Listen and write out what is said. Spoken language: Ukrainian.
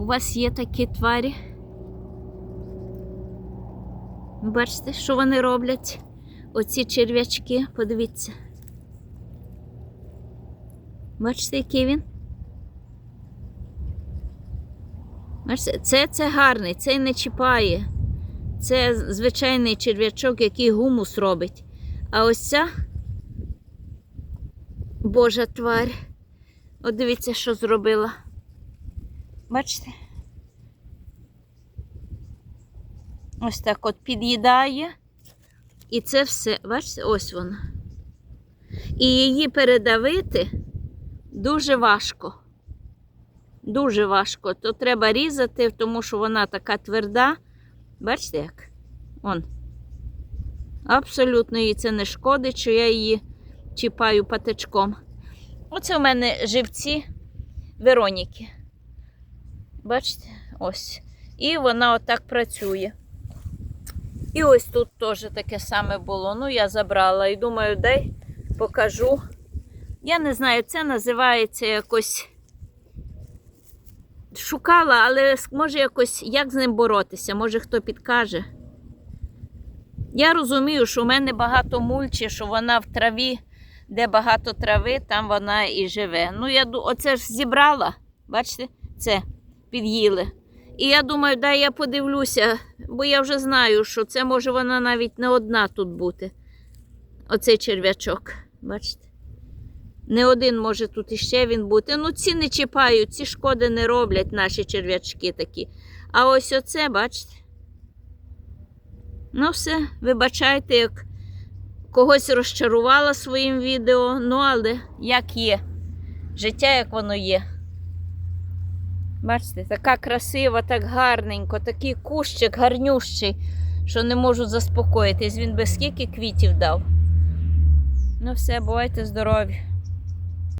У вас є такі тварі? Бачите, що вони роблять? Оці черв'ячки, подивіться. Бачите, який він? Бачите, це, це гарний, цей не чіпає. Це звичайний черв'ячок, який гумус робить. А ось ця Божа тварь. От дивіться, що зробила. Бачите? Ось так от під'їдає. І це все, бачите, ось вона. І її передавити дуже важко. Дуже важко. То треба різати, тому що вона така тверда. Бачите як? Он. Абсолютно їй це не шкодить, що я її чіпаю патичком. Оце у мене живці Вероніки. Бачите? Ось. І вона отак працює. І ось тут теж таке саме було. Ну, я забрала і думаю, дай покажу. Я не знаю, це називається якось. Шукала, але може якось як з ним боротися, може хто підкаже. Я розумію, що в мене багато мульчі, що вона в траві, де багато трави, там вона і живе. Ну, я оце ж зібрала, бачите, це під'їли. І я думаю, дай я подивлюся, бо я вже знаю, що це може вона навіть не одна тут бути. Оцей черв'ячок. Бачите? Не один може тут іще він бути. Ну, ці не чіпають, ці шкоди не роблять наші черв'ячки такі. А ось оце, бачите? Ну, все, вибачайте, як когось розчарувала своїм відео, ну, але як є. Життя, як воно є. Бачите, така красива, так гарненько, такий кущик гарнющий, що не можу заспокоїтись. Він би скільки квітів дав. Ну все, бувайте здорові.